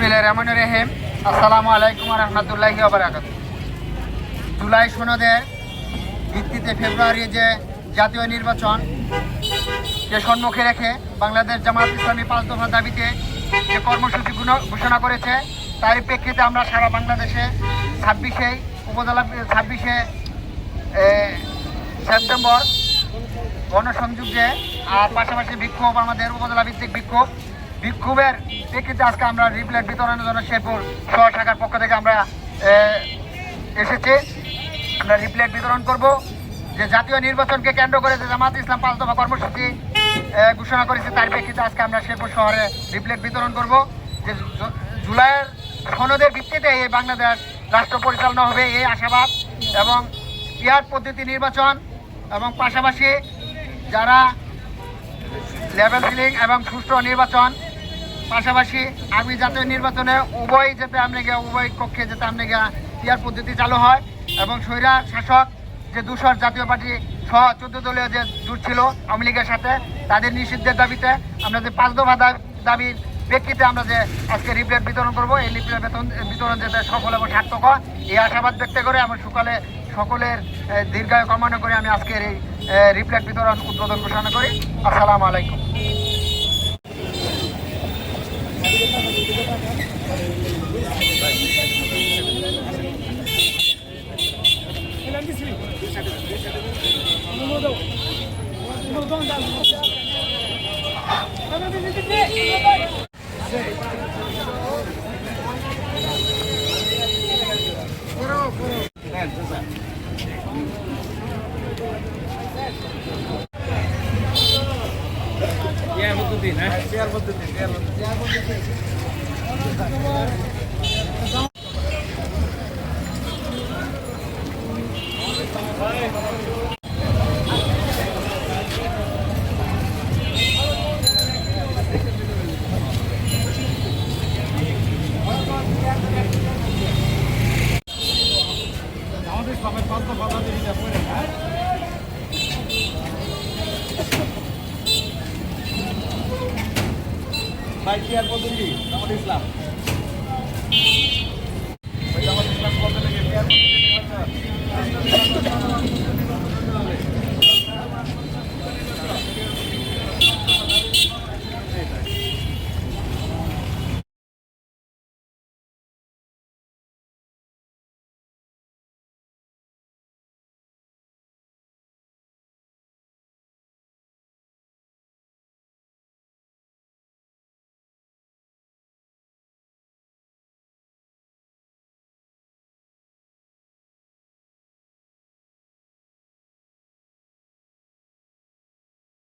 বিসমিল্লাহির রহমানির রহিম। আসসালামু আলাইকুম রহমতুল্লাহি ওবারাকাত জুলাই সনদের ভিত্তিতে ফেব্রুয়ারি যে জাতীয় নির্বাচন, যে সম্মুখে রেখে বাংলাদেশ জামাত ইসলামী পাঁচ দফা দাবিতে যে কর্মসূচি ঘোষণা করেছে তারই প্রেক্ষিতে আমরা সারা বাংলাদেশে ছাব্বিশে উপজেলা ছাব্বিশে সেপ্টেম্বর গণসংযোগ আর পাশাপাশি বিক্ষোভ, আমাদের উপজেলা ভিত্তিক বিক্ষোভ বিক্ষোভের প্রেক্ষিতে আজকে আমরা রিপ্লেট বিতরণের জন্য শেরপুর শহর শাখার পক্ষ থেকে আমরা এসেছি। আমরা রিপ্লেট বিতরণ করব। যে জাতীয় নির্বাচনকে কেন্দ্র করে যে জামাত ইসলাম পাঁচ দফা কর্মসূচি ঘোষণা করেছে, তার প্রেক্ষিতে আজকে আমরা শেরপুর শহরে রিপ্লেট বিতরণ করব। যে জুলাইয়ের সনদের ভিত্তিতে এই বাংলাদেশ রাষ্ট্র পরিচালনা হবে, এই আশাবাদ এবং পিয়ার পদ্ধতি নির্বাচন এবং পাশাপাশি যারা লেভেল সিলিং এবং সুষ্ঠু নির্বাচন পাশাপাশি আমি জাতীয় নির্বাচনে উভয় যাতে আপনি গিয়ে, উভয় কক্ষে যাতে আপনি গিয়ে পিয়ার পদ্ধতি চালু হয় এবং স্বৈরা শাসক যে দুশোর জাতীয় পার্টি সহ চোদ্দ দলীয় যে জোট ছিল আওয়ামী লীগের সাথে, তাদের নিষিদ্ধের দাবিতে আমরা যে পাঁচ দফা দাবির প্রেক্ষিতে আমরা যে আজকে রিপ্লেট বিতরণ করব, এই রিপ্লেট বেতন বিতরণ যাতে সফল এবং সার্থক হয়, এই আশাবাদ ব্যক্ত করে আমি সকালে সকলের দীর্ঘায়ু কামনা করে আমি আজকের এই রিপ্লেট বিতরণ উদ্বোধন ঘোষণা করি। আসসালামু আলাইকুম। Yeah, what did they? Yeah, what did they? Yeah, what did they? আমাদের সবাই পাঁচটা বাধা দিয়ে ভাই কি আর পদ্ধতি জামাত ইসলাম। জামাত ইসলাম কত লেগে